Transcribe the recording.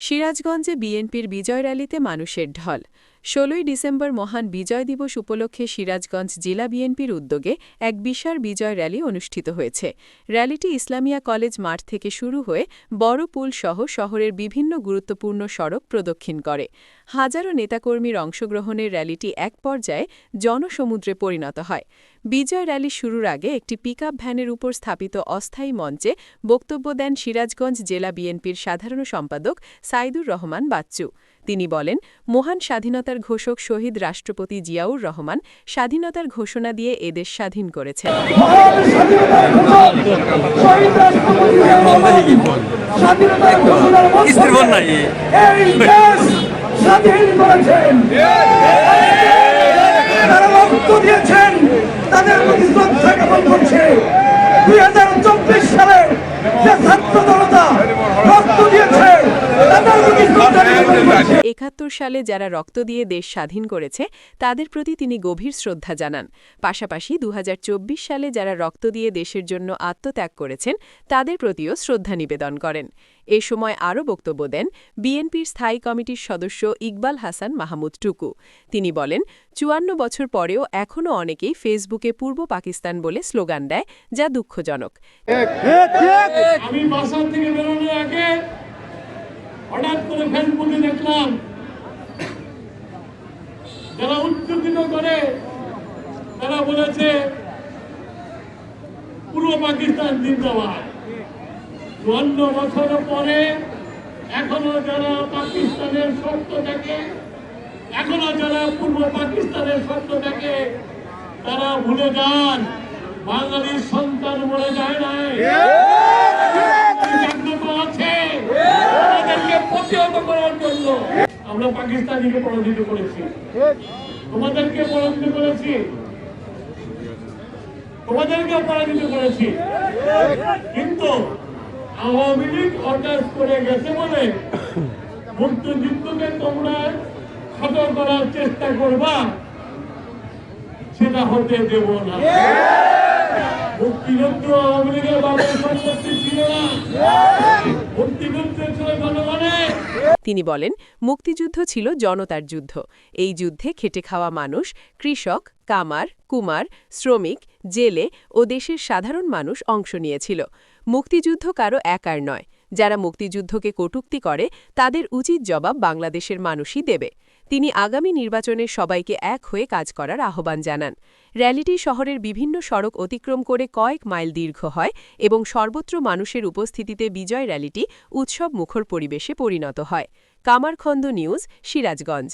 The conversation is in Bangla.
সিরাজগঞ্জে বিএনপির বিজয় র্যালিতে মানুষের ঢল ষোলোই ডিসেম্বর মহান বিজয় দিবস উপলক্ষে সিরাজগঞ্জ জেলা বিএনপির উদ্যোগে এক বিশাল বিজয় র্যালি অনুষ্ঠিত হয়েছে। র্যালিটি ইসলামিয়া কলেজ মাঠ থেকে শুরু হয়ে বড় পুল সহ শহরের বিভিন্ন গুরুত্বপূর্ণ সড়ক প্রদক্ষিণ করে। হাজারো নেতাকর্মীর অংশগ্রহণের র্যালিটি এক পর্যায়ে জনসমুদ্রে পরিণত হয়। বিজয় র্যালি শুরুর আগে একটি পিকআপ ভ্যানের উপর স্থাপিত অস্থায়ী মঞ্চে বক্তব্য দেন সিরাজগঞ্জ জেলা বিএনপির সাধারণ সম্পাদক সাইদুর রহমান বাচ্চু। তিনি বলেন মহান স্বাধীনতার ঘোষক শহীদ রাষ্ট্রপতি জিয়াউর রহমান স্বাধীনতার ঘোষণা দিয়ে এদেশ স্বাধীন করেছেন। তাদের প্রতি শ্রদ্ধা জ্ঞাপন করছে দুই হাজার চব্বিশ সালে যে ছাত্র জনতা রক্ত দিয়েছে তাদের প্রতি শ্রদ্ধা জ্ঞাপন করছে একাত্তর সালে যারা রক্ত দিয়ে দেশ স্বাধীন করেছে তাদের প্রতি তিনি গভীর শ্রদ্ধা জানান পাশাপাশি দু হাজার চব্বিশ সালে যারা রক্ত দিয়ে দেশের জন্য আত্মত্যাগ করেছেন তাদের প্রতিও শ্রদ্ধা নিবেদন করেন এ সময় আরও বক্তব্য দেন বিএনপির স্থায়ী কমিটির সদস্য ইকবাল হাসান মাহমুদ টুকু তিনি বলেন চুয়ান্ন বছর পরেও এখনও অনেকেই ফেসবুকে পূর্ব পাকিস্তান বলে স্লোগান দেয় যা দুঃখজনক আমি বাসা থেকে বেরোনোর আগে হঠাৎ করে ফেসবুকে দেখলাম, যারা উত্তেজিত করে, তারা বলেছে, পূর্ব পাকিস্তান জিন্দাবাদ। চুয়ান্ন বছর পরে, এখনও যারা পাকিস্তানের শর্তটাকে এখনও যারা পূর্ব পাকিস্তানের শর্তটাকে তারা ভুলে যান। বাঙালির সন্তান মরে যায় নাই। করার জন্য আমরা পাকিস্তানিকে পরাজিত করেছি। তোমাদেরকে পরাজিত করেছি। তোমাদেরকে পরাজিত করেছি। কিন্তু আওয়ামী লীগ অর্ডার করে গেছে বলে মুক্তিযুদ্ধকে তোমরা করার চেষ্টা করবা, সেটা হতে দেব না। মুক্তিযুদ্ধ আওয়ামী লীগের বাবার সম্পত্তি ছিল না। ছিল জনগণের তিনি বলেন, মুক্তিযুদ্ধ ছিল জনতার যুদ্ধ। এই যুদ্ধে খেটে খাওয়া মানুষ, কৃষক, কামার, কুমার, শ্রমিক, জেলে ও দেশের সাধারণ মানুষ অংশ নিয়েছিল। মুক্তিযুদ্ধ কারও একার নয়। যারা মুক্তিযুদ্ধকে কটুক্তি করে, তাদের উচিত জবাব বাংলাদেশের মানুষই দেবে। তিনি আগামী নির্বাচনে সবাইকে এক হয়ে কাজ করার আহ্বান জানান। র্যালিটি শহরের বিভিন্ন সড়ক অতিক্রম করে কয়েক মাইল দীর্ঘ হয় এবং সর্বত্র মানুষের উপস্থিতিতে বিজয় র্যালিটি উৎসব মুখর পরিবেশে পরিণত হয়। কামারখন্দ নিউজ, সিরাজগঞ্জ।